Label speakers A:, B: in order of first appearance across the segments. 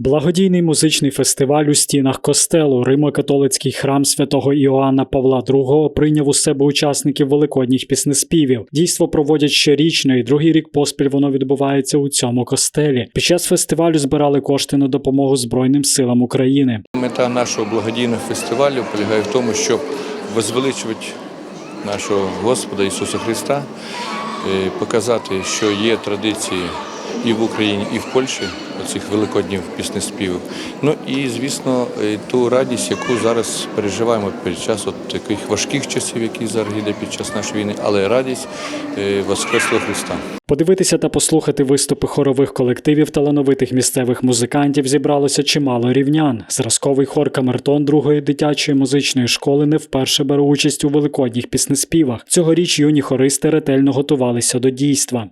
A: Благодійний музичний фестиваль у стінах костелу Римо-католицький храм святого Іоанна Павла II прийняв у себе учасників великодніх піснеспівів. Дійство проводять щорічно, і другий рік поспіль воно відбувається у цьому костелі. Під час фестивалю збирали кошти на допомогу Збройним силам України.
B: Мета нашого благодійного фестивалю полягає в тому, щоб возвеличувати нашого Господа Ісуса Христа, е, показати, що є традиції і в Україні, і в Польщі цих великодніх піснеспівів. Ну і звісно, е, ту радість, яку зараз переживаємо під час от таких важких часів, які зараз йде під час нашої війни, але радість е, Воскреслого Христа.
A: Подивитися та послухати виступи хорових колективів талановитих місцевих музикантів зібралося чимало рівнян. Зразковий хор Камертон другої дитячої музичної школи не вперше бере участь у великодніх піснеспівах. Цьогоріч юні хористи ретельно готувалися до дійства.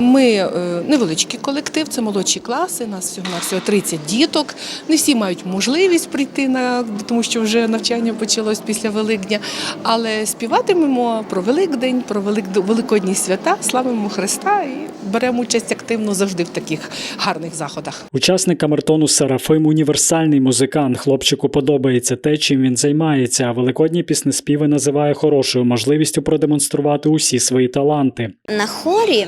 C: Ми е, невеличкий колектив, це молодші класи. Нас всього на всього 30 діток. Не всі мають можливість прийти на тому, що вже навчання почалось після Великдня. Але співатимемо про Великдень, про Велик... Великодні свята, славимо Христа і беремо участь активно завжди в таких гарних заходах.
A: Учасник камертону Серафим універсальний музикант. Хлопчику подобається те, чим він займається. А великодні піснеспіви називає хорошою можливістю продемонструвати усі свої таланти.
D: На хорі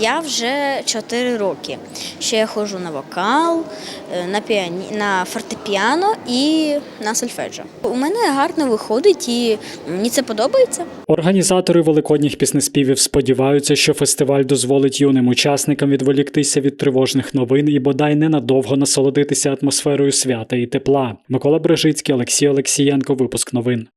D: я вже 4 роки. Ще я ходжу на вокал, е, на, піані... на фортепіано і на сольфеджо. У мене гарно виходить і мені це подобається.
A: Організатори великодніх піснеспівів сподіваються, що фестиваль дозволить юним учасникам відволіктися від тривожних новин і бодай ненадовго насолодитися атмосферою свята і тепла. Микола Брежицький, Олексій Олексієнко. Випуск новин.